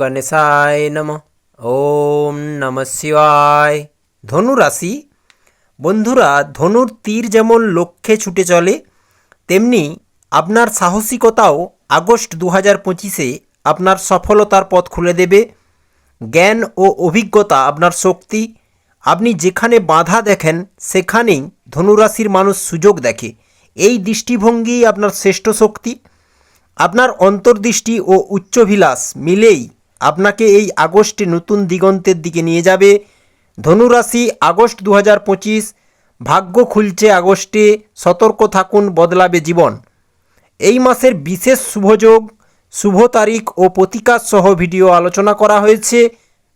গণেশায় নম ওম নম শিবায় ধনু রাশি বন্ধুরা, ধনুর তীর যেমন লক্ষ্যে ছুটে চলে, তেমনি আপনার সাহসিকতাও আগস্ট দু হাজার পঁচিশে আপনার সফলতার পথ খুলে দেবে। জ্ঞান ও অভিজ্ঞতা আপনার শক্তি। আপনি যেখানে বাধা দেখেন, সেখানেই ধনুরাশির মানুষ সুযোগ দেখে। এই দৃষ্টিভঙ্গি আপনার শ্রেষ্ঠ শক্তি। আপনার অন্তর্দৃষ্টি ও উচ্চভিলাষ মিলেই আপনাকে এই আগস্টে নতুন দিগন্তের দিকে নিয়ে যাবে। ধনুরাশি আগস্ট দু হাজার পঁচিশ, ভাগ্য খুলছে আগস্টে, সতর্ক থাকুন, বদলাবে জীবন। এই মাসের বিশেষ শুভযোগ শুভ তারিখ ও প্রতিকার সহ ভিডিও আলোচনা করা হয়েছে।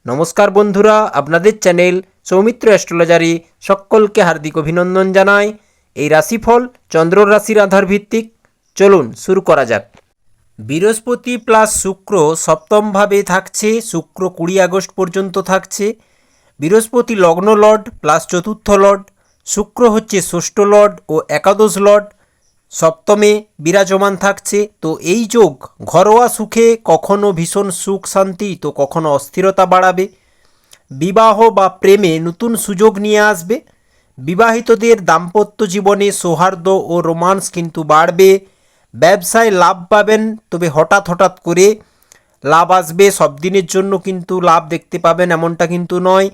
নমস্কার বন্ধুরা, আপনাদের চ্যানেল সৌমিত্র অ্যাস্ট্রোলজারি সকলকে হার্দিক অভিনন্দন জানায় এই রাশিফল চন্দ্র রাশির আধার ভিত্তিক চলুন শুরু করা যাক। বৃহস্পতি প্লাস শুক্র সপ্তমভাবে থাকছে, শুক্র কুড়ি আগস্ট পর্যন্ত থাকছে, বৃহস্পতি লগ্ন লর্ড প্লাস চতুর্থ লর্ড, শুক্র হচ্ছে ষষ্ঠ লর্ড ও একাদশ লর্ড, সপ্তমে বিরাজমান থাকছে। তো এই যোগ ঘরোয়া সুখে কখনো ভীষণ সুখ শান্তি, তো কখনো অস্থিরতা বাড়াবে। বিবাহ বা প্রেমে নতুন সুযোগ নিয়ে আসবে। বিবাহিতদের দাম্পত্য জীবনে সৌহার্দ্য ও রোমান্স কিন্তু বাড়বে। ব্যবসায় লাভ পাবেন, তবে হঠাৎ হঠাৎ করে লাভ আসবে। সব দিনের জন্য কিন্তু লাভ দেখতে পাবেন, এমনটা কিন্তু নয়।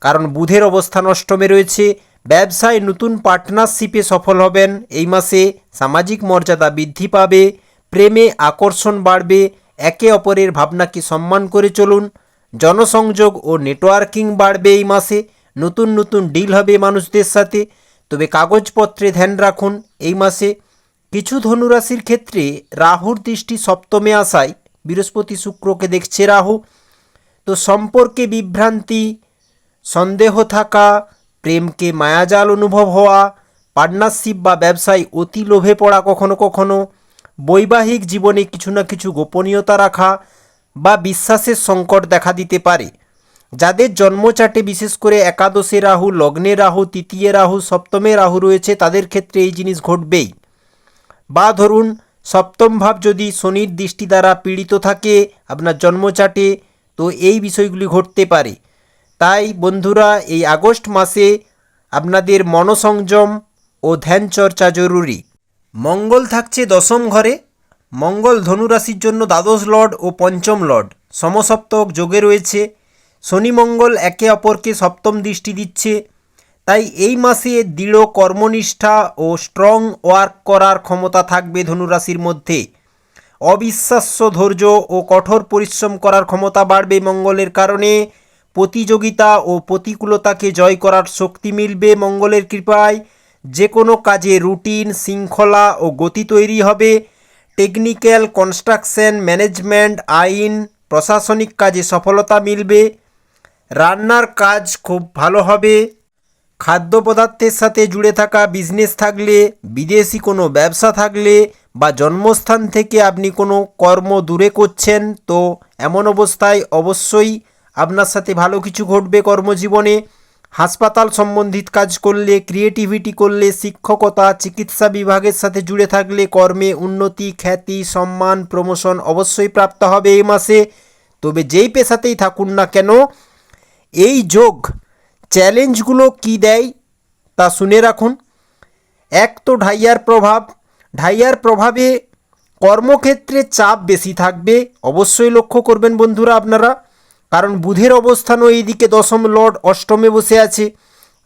কারণ বুধের অবস্থান অষ্টমে রয়েছে। ব্যবসায় নতুন পার্টনারশিপে সফল হবেন। এই মাসে সামাজিক মর্যাদা বৃদ্ধি পাবে, প্রেমে আকর্ষণ বাড়বে, একে অপরের ভাবনাকে সম্মান করে চলুন। জনসংযোগ ও নেটওয়ার্কিং বাড়বে এই মাসে। নতুন নতুন ডিল হবে মানুষদের সাথে। তবে কাগজপত্রে ধ্যান রাখুন, এই মাসে কিছু ধনুরাশির ক্ষেত্রে রাহুর দৃষ্টি সপ্তমে আসায় বৃহস্পতি শুক্রকে দেখছে রাহু। তো সম্পর্কে বিভ্রান্তি, সন্দেহ থাকা, প্রেমকে মায়াজাল অনুভব হওয়া, পার্টনারশিপ বা ব্যবসায় অতি লোভে পড়া কখনো কখনো, বৈবাহিক জীবনে কিছু না কিছু গোপনীয়তা রাখা বা বিশ্বাসের সংকট দেখা দিতে পারে। যাদের জন্মচাটে বিশেষ করে একাদশে রাহু, লগ্নে রাহু, তৃতীয় রাহু, সপ্তমে রাহু রয়েছে, তাদের ক্ষেত্রে এই জিনিস ঘটবেই। বা ধরুন, সপ্তম ভাব যদি শনির দৃষ্টি দ্বারা পীড়িত থাকে আপনার জন্মচাটে, তো এই বিষয়গুলি ঘটতে পারে। তাই বন্ধুরা, এই আগস্ট মাসে আপনাদের মনসংযম ও ধ্যান চর্চা জরুরি। মঙ্গল থাকছে দশম ঘরে। মঙ্গল ধনুরাশির জন্য দ্বাদশ লর্ড ও পঞ্চম লর্ড। সমসপ্তক যোগে রয়েছে। শনি মঙ্গল একে অপরকে সপ্তম দৃষ্টি দিচ্ছে। তাই এই মাসে দৃঢ় কর্মনিষ্ঠা ও স্ট্রং ওয়ার্ক করার ক্ষমতা থাকবে ধনুরাশির মধ্যে। অবিশ্বাস্য ধৈর্য ও কঠোর পরিশ্রম করার ক্ষমতা বাড়বে মঙ্গলের কারণে। প্রতিযোগিতা ও প্রতিকূলতাকে জয় করার শক্তি মিলবে মঙ্গলের কৃপায়। যে কোনো কাজে রুটিন, শৃঙ্খলা ও গতি তৈরি হবে। টেকনিক্যাল কনস্ট্রাকশন, ম্যানেজমেন্ট, আইন, প্রশাসনিক কাজে সফলতা মিলবে। রান্নার কাজ খুব ভালো হবে। খাদ্য পদার্থের সাথে জুড়ে থাকা বিজনেস থাকলে, বিদেশি কোনো ব্যবসা থাকলে বা জন্মস্থান থেকে আপনি কোনো কর্ম দূরে করছেন, তো এমন অবস্থায় অবশ্যই আপনার সাথে ভালো কিছু ঘটবে কর্মজীবনে। হাসপাতাল সম্বন্ধিত কাজ করলে ক্রিয়েটিভিটি করলে, শিক্ষকতা, চিকিৎসা বিভাগের সাথে জুড়ে থাকলে কর্মে উন্নতি, খ্যাতি, সম্মান প্রমোশন অবশ্যই প্রাপ্ত হবে এই মাসে। তবে যেই পেশাতেই থাকুন না কেন, এই যোগ চ্যালেঞ্জগুলো কি দেয় তা শুনে রাখুন। এক তো ঢাইয়ার প্রভাব। ঢাইয়ার প্রভাবে কর্মক্ষেত্রে চাপ বেশি থাকবে, অবশ্যই লক্ষ্য করবেন বন্ধুরা আপনারা। কারণ বুধের অবস্থানও এইদিকে দশম লর্ড অষ্টমে বসে আছে।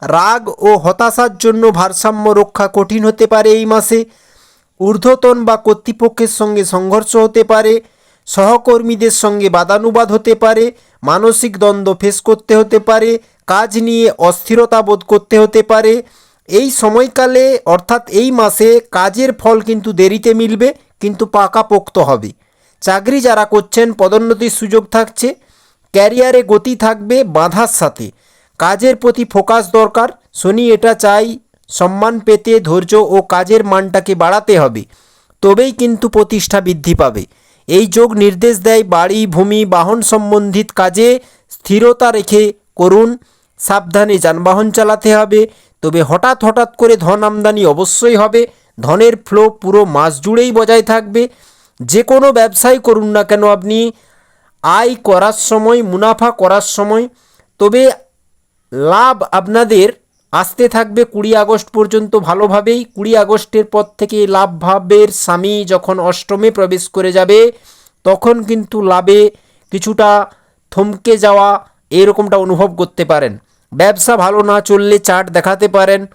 রাগ ও হতাশার জন্য ভারসাম্য রক্ষা কঠিন হতে পারে এই মাসে। ঊর্ধ্বতন বা কর্তৃপক্ষের সঙ্গে সংঘর্ষ হতে পারে। সহকর্মীদের সঙ্গে বাদানুবাদ হতে পারে। মানসিক দ্বন্দ্ব ফেস করতে হতে পারে। কাজ নিয়ে অস্থিরতা বোধ করতে হতে পারে। এই সময়কালে, অর্থাৎ এই মাসে, কাজের ফল কিন্তু দেরিতে মিলবে, কিন্তু পাকাপোক্ত হবে। চাকরি যারা করছেন, পদোন্নতির সুযোগ থাকছে, ক্যারিয়ারে গতি থাকবে বাধার সাথে। কাজের প্রতি ফোকাস দরকার। শনি এটা চাই, সম্মান পেতে, ধৈর্য ও কাজের মানটাকে বাড়াতে হবে। তবেই কিন্তু প্রতিষ্ঠা বৃদ্ধি পাবে। এই যোগ নির্দেশ দেয় বাড়ি, ভূমি, বাহন সম্বন্ধিত কাজে স্থিরতা রেখে করুন। সাবধানে যানবাহন চালাতে হবে। তবে হঠাৎ হঠাৎ করে ধন আমদানি অবশ্যই হবে। ধনের ফ্লো পুরো মাস জুড়েই বজায় থাকবে। যে কোনো ব্যবসায় করুন না কেন আপনি। আয় করার সময়, মুনাফা করার সময়। তবে লাভ আপনাদের আসতে থাকবে কুড়ি আগস্ট পর্যন্ত ভালোভাবেই। কুড়ি আগস্টের পর থেকে লাভ ভাবের স্বামী যখন অষ্টমে প্রবেশ করে যাবে, তখন কিন্তু লাভে কিছুটা থমকে যাওয়া এরকমটা অনুভব করতে পারেন। ব্যবসা ভালো না চললে চার্ট দেখাতে পারেন।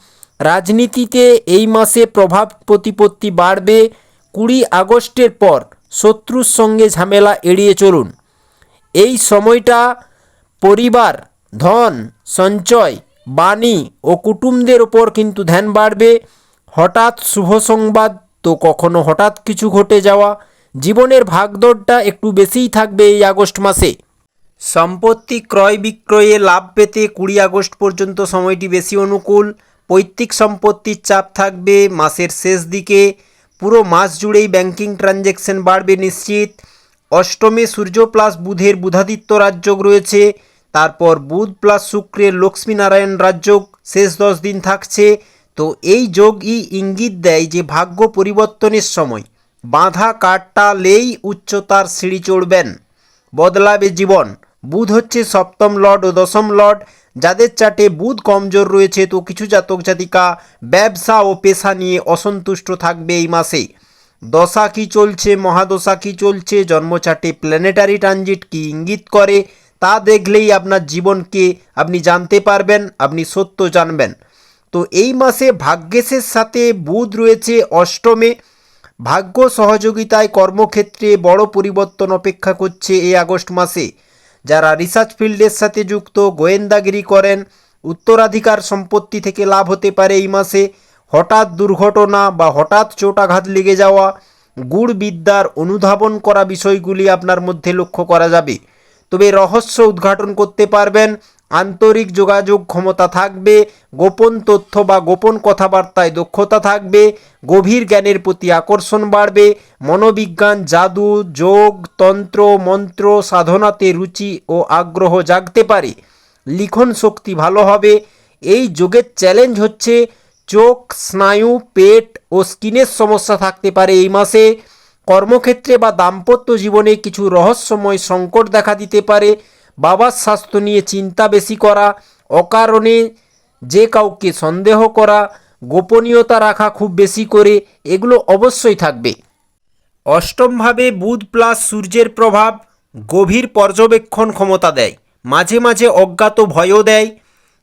রাজনীতিতে এই মাসে প্রভাব প্রতিপত্তি বাড়বে কুড়ি আগস্টের পর। শত্রুর সঙ্গে ঝামেলা এড়িয়ে চলুন। এই সময়টা পরিবার, ধন, সঞ্চয়, বাণী ও কুটুমদের ওপর কিন্তু ধ্যান বাড়বে। হঠাৎ শুভ সংবাদ তো কখনো হঠাৎ কিছু ঘটে যাওয়া। জীবনের ভাগদৌড়টা একটু বেশিই থাকবে এই আগস্ট মাসে। সম্পত্তি ক্রয় বিক্রয়ে লাভ পেতে কুড়ি আগস্ট পর্যন্ত সময়টি বেশি অনুকূল। পৈতৃক সম্পত্তির চাপ থাকবে মাসের শেষ দিকে। পুরো মাস জুড়েই ব্যাংকিং ট্রানজ্যাকশন বাড়বে নিশ্চিত। অষ্টমে সূর্য প্লাস বুধের বুধাদিত্য রাজযোগ রয়েছে। তারপর বুধ প্লাস শুক্রের লক্ষ্মীনারায়ণ রাজযোগ শেষ দশ দিন থাকছে। তো এই যোগই ইঙ্গিত দেয় যে ভাগ্য পরিবর্তনের সময়। বাঁধা কাটটালেই উচ্চতার সিঁড়ি চড়বেন। বদলাবে জীবন। বুধ হচ্ছে সপ্তম লর্ড ও দশম লর্ড। যাদের চার্টে বুধ কমজোর রয়েছে, তো কিছু জাতক জাতিকা ব্যবসা ও পেশা নিয়ে অসন্তুষ্ট থাকবে এই মাসে। দশা কি চলছে, মহাদশা কি চলছে জন্মচাটে প্ল্যানেটারি ট্রানজিট কি ইঙ্গিত করে, তা দেখলেই আপনার জীবনকে আপনি জানতে পারবেন, আপনি সত্য জানবেন। তো এই মাসে ভাগ্যেশের সাথে বুধ রয়েছে অষ্টমে। ভাগ্য সহযোগিতায় কর্মক্ষেত্রে বড় পরিবর্তন অপেক্ষা করছে এই আগস্ট মাসে। যারা রিসার্চ ফিল্ডের সাথে যুক্ত, গোয়েন্দাগিরি করেন, উত্তরাধিকার সম্পত্তি থেকে লাভ হতে পারে এই মাসে। হঠাৎ দুর্ঘটনা বা হঠাৎ চোটাঘাত লেগে যাওয়া, গুড় বিদ্যার অনুধাবন করা বিষয়গুলি আপনার মধ্যে লক্ষ্য করা যাবে। তবে রহস্য উদ্ঘাটন করতে পারবেন আন্তরিক যোগাযোগ ক্ষমতা থাকবে, গোপন তথ্য বা গোপন কথাবার্তায় দক্ষতা থাকবে, গভীর জ্ঞানের প্রতি আকর্ষণ বাড়বে, মনোবিজ্ঞান, জাদু, যোগ, তন্ত্র, মন্ত্র, সাধনাতে রুচি ও আগ্রহ জাগতে পারে। লিখন শক্তি ভালো হবে। এই যোগের চ্যালেঞ্জ হচ্ছে, চোখ, স্নায়ু, পেট ও স্কিনের সমস্যা থাকতে পারে এই মাসে। কর্মক্ষেত্রে বা দাম্পত্য জীবনে কিছু রহস্যময় সংকট দেখা দিতে পারে। বাবার স্বাস্থ্য নিয়ে চিন্তা বেশি করা, অকারণে যে কাউকে সন্দেহ করা, গোপনীয়তা রাখা খুব বেশি করে, এগুলো অবশ্যই থাকবে। অষ্টমভাবে বুধ প্লাস সূর্যের প্রভাব গভীর পর্যবেক্ষণ ক্ষমতা দেয়। মাঝে মাঝে অজ্ঞাত ভয়ও দেয়।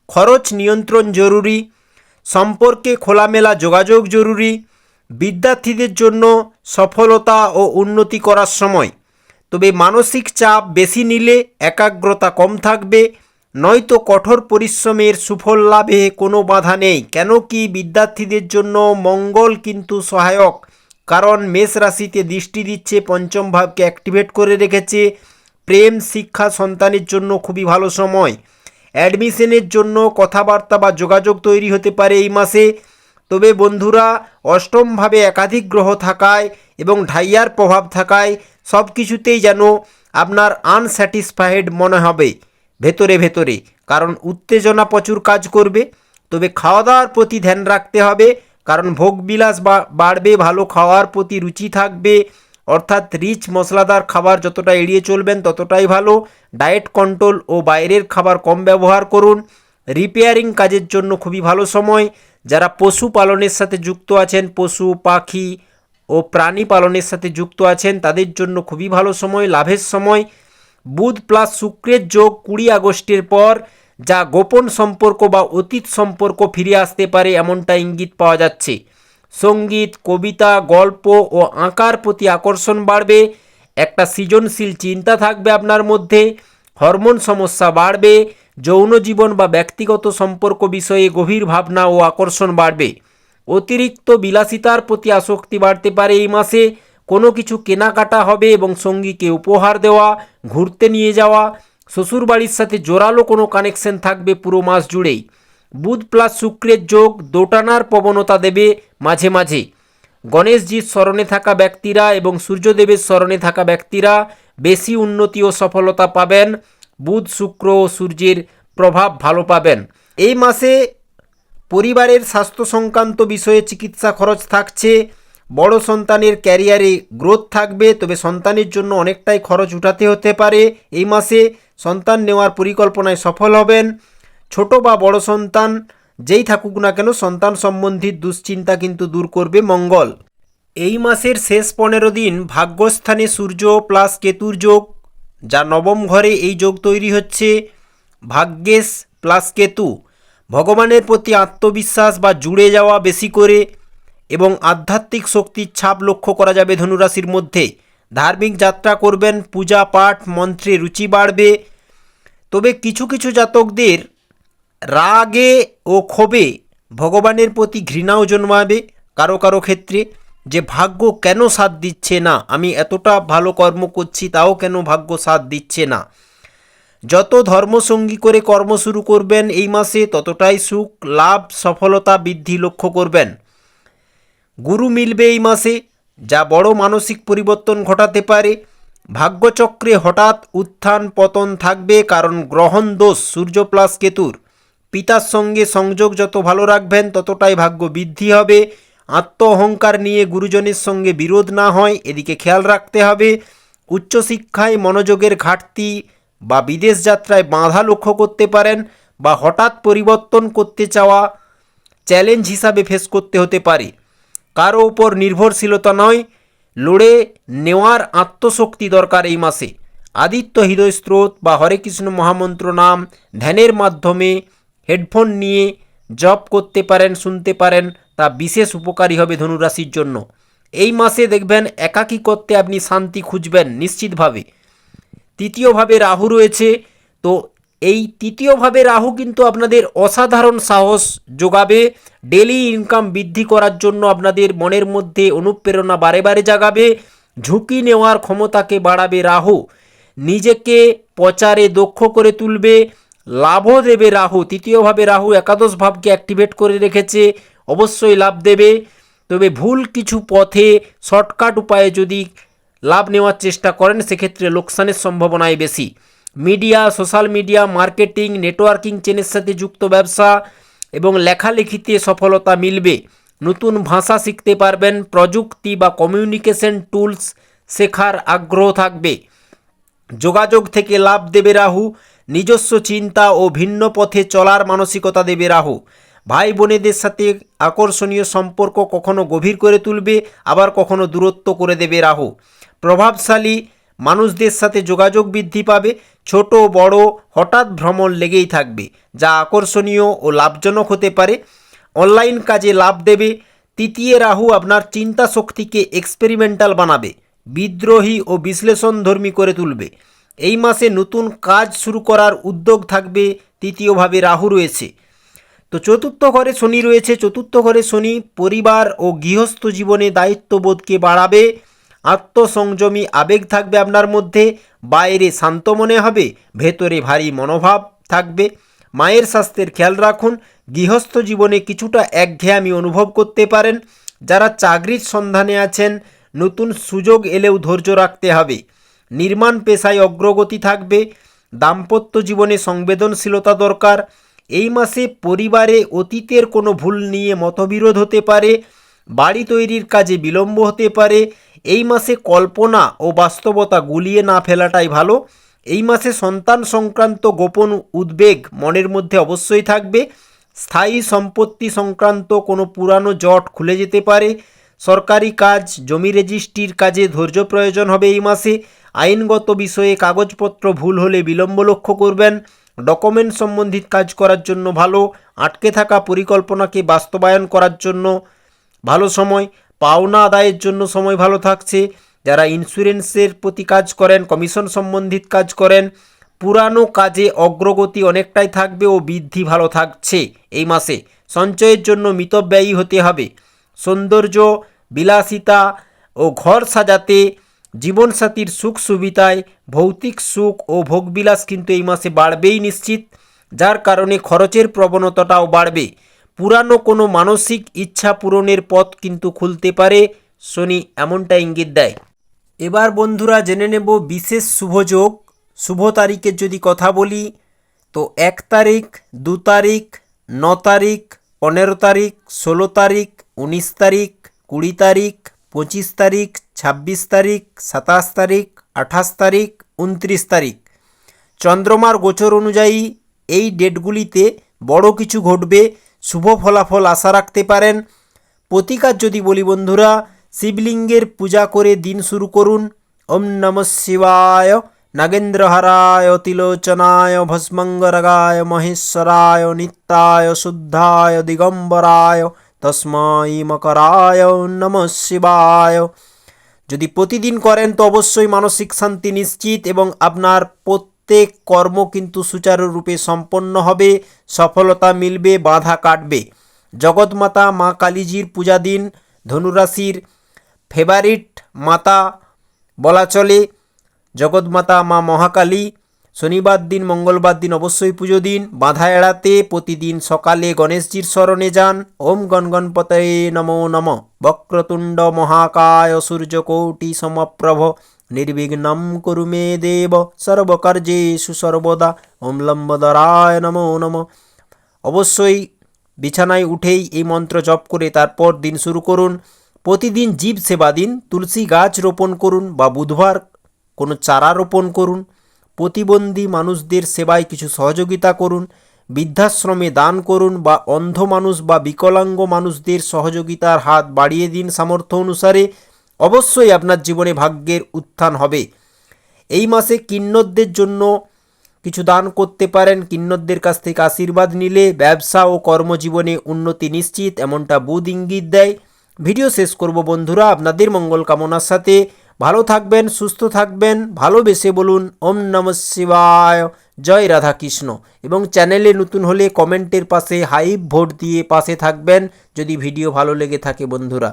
খরচ নিয়ন্ত্রণ জরুরি। সম্পর্কে খোলামেলা যোগাযোগ জরুরি। বিদ্যার্থীদের জন্য সফলতা ও উন্নতি করার সময় তবে মানসিক চাপ বেশি নিলে একাগ্রতা কম থাকবে। নয়তো কঠোর পরিশ্রমের সুফল লাভে কোনো বাধা নেই। কেন কি বিদ্যার্থীদের জন্য মঙ্গল কিন্তু সহায়ক। কারণ মেষ রাশিতে দৃষ্টি দিচ্ছে পঞ্চম ভাবকে অ্যাক্টিভেট করে রেখেছে। প্রেম, শিক্ষা, সন্তানের জন্য খুবই ভালো সময়। অ্যাডমিশনের জন্য কথাবার্তা বা যোগাযোগ তৈরি হতে পারে এই মাসে। তবে বন্ধুরা অষ্টমভাবে একাধিক গ্রহ থাকায় এবং ঢাইয়ার প্রভাব থাকায় সব কিছুতেই যেন আপনার আনস্যাটিসফাইড মনে হবে, ভেতরে ভেতরে। কারণ উত্তেজনা প্রচুর কাজ করবে, তবে খাওয়া দাওয়ার প্রতি ধ্যান রাখতে হবে, কারণ ভোগবিলাস বাড়বে, ভালো খাওয়ার প্রতি রুচি থাকবে, অর্থাৎ রিচ মশলাদার খাবার যতটা এড়িয়ে চলবেন ততটাই ভালো। ডায়েট কন্ট্রোল ও বাইরের খাবার কম ব্যবহার করুন। রিপেয়ারিং কাজের জন্য খুবই ভালো সময়। যারা পশু পালনের সাথে যুক্ত আছেন, পশু, পাখি ও প্রাণী পালনের সাথে যুক্ত আছেন। তাদের জন্য খুবই ভালো সময়, লাভের সময়। বুধ প্লাস শুক্রের যোগ কুড়ি আগস্টের পর, যা গোপন সম্পর্ক বা অতীত সম্পর্ক ফিরে আসতে পারে এমনটা ইঙ্গিত পাওয়া যাচ্ছে। সংগীত, কবিতা, গল্প ও আঁকার প্রতি আকর্ষণ বাড়বে। একটা সৃজনশীল চিন্তা থাকবে আপনার মধ্যে। হরমোন সমস্যা বাড়বে। যৌন জীবন বা ব্যক্তিগত সম্পর্ক বিষয়ে গভীর ভাবনা ও আকর্ষণ বাড়বে। অতিরিক্ত বিলাসিতার প্রতি আসক্তি বাড়তে পারে এই মাসে। কোনো কিছু কেনাকাটা হবে এবং সঙ্গীকে উপহার দেওয়া, ঘুরতে নিয়ে যাওয়া, শ্বশুরবাড়ির সাথে জোরালো কোনো কানেকশন থাকবে পুরো মাস জুড়েই। বুধ প্লাস শুক্রের যোগ দোটানার প্রবণতা দেবে মাঝে মাঝে। গণেশজির স্মরণে থাকা ব্যক্তিরা এবং সূর্যদেবের স্মরণে থাকা ব্যক্তিরা বেশি উন্নতি ও সফলতা পাবেন। বুধ, শুক্র ও সূর্যের প্রভাব ভালো পাবেন। এই মাসে পরিবারের স্বাস্থ্য সংক্রান্ত বিষয়ে চিকিৎসা খরচ থাকছে, বড় সন্তানের ক্যারিয়ারে গ্রোথ থাকবে, তবে সন্তানের জন্য অনেকটাই খরচ উঠাতে হতে পারে। এই মাসে সন্তান নেওয়ার পরিকল্পনায় সফল হবেন। ছোট বা বড় সন্তান যেই থাকুক না কেন সন্তান সম্বন্ধিত দুশ্চিন্তা কিন্তু দূর করবে মঙ্গল। এই মাসের শেষ পনেরো দিন ভাগ্যস্থানে সূর্য প্লাস কেতুর যোগ, যা নবম ঘরে এই যোগ তৈরি হচ্ছে। ভাগ্যেশ প্লাস কেতু ভগবানের প্রতি আত্মবিশ্বাস বা জুড়ে যাওয়া বেশি করে এবং আধ্যাত্মিক শক্তির ছাপ লক্ষ্য করা যাবে ধনুরাশির মধ্যে। ধার্মিক যাত্রা করবেন, পূজা, পাঠ, মন্ত্রে রুচি বাড়বে। তবে কিছু কিছু জাতকদের রাগে ও ক্ষোভে ভগবানের প্রতি ঘৃণাও জন্মাবে কারও কারও ক্ষেত্রে। যে ভাগ্য কেন সাথ দিচ্ছে না? আমি এতটা ভালো কর্ম করছি, তাও কেন ভাগ্য সাথ দিচ্ছে না? যত ধর্মসঙ্গী করে কর্ম শুরু করবেন এই মাসে, ততটাই সুখ, লাভ, সফলতা বৃদ্ধি লক্ষ্য করবেন। গুরু মিলবে এই মাসে, যা বড় মানসিক পরিবর্তন ঘটাতে পারে। ভাগ্যচক্রে হঠাৎ উত্থান পতন থাকবে কারণ গ্রহণ দোষ, সূর্য প্লাস কেতুর। পিতার সঙ্গে সংযোগ যত ভালো রাখবেন, ততটাই ভাগ্য বৃদ্ধি হবে। আত্ম অহংকার নিয়ে গুরুজনের সঙ্গে বিরোধ না হয়, এদিকে খেয়াল রাখতে হবে। উচ্চশিক্ষায় মনোযোগের ঘাটতি বা বিদেশ যাত্রায় বাধা লক্ষ্য করতে পারেন বা হঠাৎ পরিবর্তন করতে চাওয়া চ্যালেঞ্জ হিসাবে ফেস করতে হতে পারে। কারও উপর নির্ভরশীলতা নয়, লড়ে নেওয়ার আত্মশক্তি দরকার এই মাসে। আদিত্য হৃদয় স্রোত বা হরে কৃষ্ণ মহামন্ত্র নাম ধ্যানের মাধ্যমে হেডফোন নিয়ে জপ করতে পারেন, শুনতে পারেন, তা বিশেষ উপকারী হবে ধনুরাশির জন্য। এই মাসে দেখবেন একাকী করতে আপনি শান্তি খুঁজবেন, নিশ্চিতভাবে। তৃতীয়ভাবে রাহু রয়েছে। তো এই তৃতীয়ভাবে রাহু কিন্তু আপনাদের অসাধারণ সাহস যোগাবে। ডেলি ইনকাম বৃদ্ধি করার জন্য আপনাদের মনের মধ্যে অনুপ্রেরণা বারে বারে জাগাবে। ঝুঁকি নেওয়ার ক্ষমতাকে বাড়াবে রাহু। নিজেকে প্রচারে দক্ষ করে তুলবে। লাভও দেবে রাহু। তৃতীয়ভাবে রাহু একাদশ ভাবকে অ্যাক্টিভেট করে রেখেছে। অবশ্যই লাভ দেবে। তবে ভুল কিছু পথে শর্টকাট উপায়ে যদি লাভ নেওয়ার চেষ্টা করেন, সেক্ষেত্রে লোকসানের সম্ভাবনাই বেশি। Media, social media, marketing, networking চেনের সাথে যুক্ত ব্যবসা এবং লেখালেখিতে সফলতা মিলবে। নতুন ভাষা শিখতে পারবেন, প্রযুক্তি বা কমিউনিকেশন টুলস শেখার আগ্রহ থাকবে। যোগাযোগ থেকে লাভ দেবে রাহু, নিজস্ব চিন্তা ও ভিন্ন পথে চলার মানসিকতা দেবে রাহু। ভাই বোনেদের সাথে আকর্ষণীয় সম্পর্ক কখনো গভীর করে তুলবে, আবার কখনো দূরত্ব করে দেবে রাহু। প্রভাবশালী মানুষদের সাথে যোগাযোগ বৃদ্ধি পাবে, ছোট বড় হঠাৎ ভ্রমণ লেগেই থাকবে, যা আকর্ষণীয় ও লাভজনক হতে পারে। অনলাইন কাজে লাভ দেবে। তৃতীয় রাহু আপনার চিন্তা শক্তিকে এক্সপেরিমেন্টাল বানাবে, বিদ্রোহী ও বিশ্লেষণধর্মী করে তুলবে। এই মাসে নতুন কাজ শুরু করার উদ্যোগ থাকবে, তৃতীয়ভাবে রাহু রয়েছে। তো চতুর্থ ঘরে শনি রয়েছে, চতুর্থ ঘরে শনি পরিবার ও গৃহস্থ জীবনে দায়িত্ববোধকে বাড়াবে। আত্মসংযমী আবেগ থাকবে আপনার মধ্যে, বাইরে শান্ত মনে হবে, ভেতরে ভারী মনোভাব থাকবে। মায়ের স্বাস্থ্যের খেয়াল রাখুন, গৃহস্থ জীবনে কিছুটা একঘেয়ামি অনুভব করতে পারেন। যারা চাকরির সন্ধানে আছেন, নতুন সুযোগ এলেও ধৈর্য রাখতে হবে। নির্মাণ পেশায় অগ্রগতি থাকবে, দাম্পত্য জীবনে সংবেদনশীলতা দরকার। এই মাসে পরিবারে অতীতের কোনো ভুল নিয়ে মতবিরোধ হতে পারে, বাড়ি তৈরির কাজে বিলম্ব হতে পারে এই মাসে কল্পনা ও বাস্তবতা গুলিয়ে না ফেলাটাই ভালো। এই মাসে সন্তান সংক্রান্ত গোপন উদ্বেগ মনের মধ্যে অবশ্যই থাকবে। স্থায়ী সম্পত্তি সংক্রান্ত কোনো পুরানো জট খুলে যেতে পারে। সরকারি কাজ, জমি রেজিস্ট্রির কাজে ধৈর্য প্রয়োজন হবে এই মাসে। আইনগত বিষয়ে কাগজপত্র ভুল হলে বিলম্ব লক্ষ্য করবেন। ডকুমেন্ট সম্বন্ধিত কাজ করার জন্য ভালো। আটকে থাকা পরিকল্পনাকে বাস্তবায়ন করার জন্য ভালো সময়। পাওনা আদায়ের জন্য সময় ভালো থাকছে। যারা ইন্স্যুরেন্সের প্রতি কাজ করেন, কমিশন সম্বন্ধিত কাজ করেন, পুরানো কাজে অগ্রগতি অনেকটাই থাকবে ও বৃদ্ধি ভালো থাকছে এই মাসে। সঞ্চয়ের জন্য মিতব্যয়ী হতে হবে। সৌন্দর্য, বিলাসিতা ও ঘর সাজাতে জীবনসাথীর সুখ সুবিধায় ভৌতিক সুখ ও ভোগবিলাস কিন্তু এই মাসে বাড়বেই নিশ্চিত, যার কারণে খরচের প্রবণতাটাও বাড়বে। পুরানো কোনো মানসিক ইচ্ছা পূরণের পথ কিন্তু খুলতে পারে শনি এমনটা ইঙ্গিত দেয়। এবার বন্ধুরা জেনে নেব বিশেষ শুভযোগ শুভ তারিখের যদি কথা বলি, তো এক তারিখ, দু তারিখ, ন তারিখ, পনেরো তারিখ, ষোলো তারিখ, উনিশ তারিখ, কুড়ি তারিখ, পঁচিশ তারিখ, ছাব্বিশ তারিখ, সাতাশ তারিখ, আঠাশ তারিখ, উনত্রিশ তারিখ। চন্দ্রমার গোচর অনুযায়ী এই ডেটগুলিতে বড় কিছু ঘটবে শুভ ফলাফল আশা রাখতে পারেন। প্রতিকার যদি বলি বন্ধুরা, শিবলিঙ্গের পূজা করে দিন শুরু করুন। ওম নম শিবায়। নাগেন্দ্রহারায়, তিলোচনায়, ভস্মঙ্গরগায়, মহেশ্বরায়, নিত্যায়, শুদ্ধায়, দিগম্বরায়, তস্মৈ মকরায়, নম শিবায়। যদি প্রতিদিন করেন তো অবশ্যই মানসিক শান্তি নিশ্চিত এবং আপনার প্রত্যেক কর্ম কিন্তু সুচারুরূপে সম্পন্ন হবে, সফলতা মিলবে, বাধা কাটবে। জগৎমাতা মা কালীজির পূজা দিন, ধনুরাশির ফেভারিট মাতা বলা চলে। জগৎমাতা মা মহাকালী, শনিবার দিন, মঙ্গলবার দিন অবশ্যই পুজো দিন, বাধা এড়াতে প্রতিদিন সকালে গণেশজির স্মরণে যান। ওম গণগণপতয়ে নমো নম। বক্রতুণ্ড মহাকায় সূর্যকোটি সমপ্রভ। নির্বিঘ্নম কুরু মে দেব সর্বকার্যেষু সর্বদা ওম লম্বদরায় নমো নম অবশ্যই বিছানায় উঠেই এই মন্ত্র জপ করে তারপর দিন শুরু করুন। প্রতিদিন জীব সেবা দিন, তুলসী গাছ রোপণ করুন বা বুধবার কোনো চারা রোপণ করুন। প্রতিবন্ধী মানুষদের সেবায় কিছু সহযোগিতা করুন। বৃদ্ধাশ্রমে দান করুন বা অন্ধ মানুষ বা বিকলাঙ্গ মানুষদের সহযোগিতার হাত বাড়িয়ে দিন সামর্থ্য অনুসারে। অবশ্যই আপনার জীবনে ভাগ্যের উত্থান হবে। এই মাসে কিন্নরদের জন্য কিছু দান করতে পারেন। কিন্নরদের কাছ থেকে আশীর্বাদ নিলে ব্যবসা ও কর্মজীবনে উন্নতি নিশ্চিত, এমনটা বুধ ইঙ্গিত দেয়। ভিডিও শেষ করব বন্ধুরা, আপনাদের মঙ্গল কামনার সাথে। ভালো থাকবেন, সুস্থ থাকবেন, ভালোবেসে বলুন, ওম নম শিবায়, জয় রাধা কৃষ্ণ এবং চ্যানেলে নতুন হলে কমেন্টের পাশে হাইপ ভোট দিয়ে পাশে থাকবেন, যদি ভিডিও ভালো লেগে থাকে বন্ধুরা।